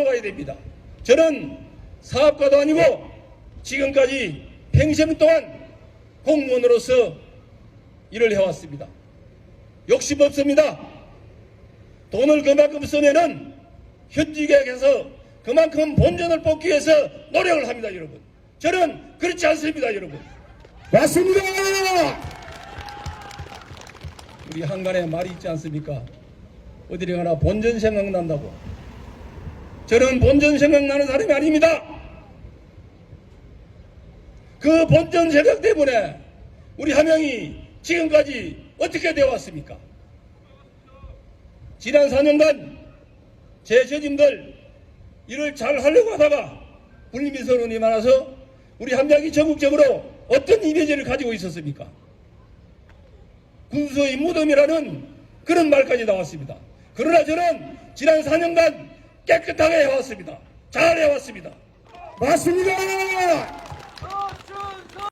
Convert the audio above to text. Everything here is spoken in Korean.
바로 가야 됩니다. 저는 사업가도 아니고 지금까지 평생 동안 공무원으로서 일을 해왔습니다. 욕심 없습니다. 돈을 그만큼 쓰면은 현직에서 그만큼 본전을 뽑기 위해서 노력을 합니다, 여러분. 저는 그렇지 않습니다, 여러분. 맞습니다. 우리 한간에 말이 있지 않습니까? 어디를 가나 본전 생각난다고. 저는 본전 생각나는 사람이 아닙니다. 그 본전 생각 때문에 우리 함양이 지금까지 어떻게 되어 왔습니까? 지난 4년간 제 저짐들 일을 잘 하려고 하다가 불미선언이 많아서 우리 함양이 전국적으로 어떤 이미지를 가지고 있었습니까? 군소의 무덤이라는 그런 말까지 나왔습니다. 그러나 저는 지난 4년간 깨끗하게 해왔습니다. 잘 해왔습니다. 맞습니다.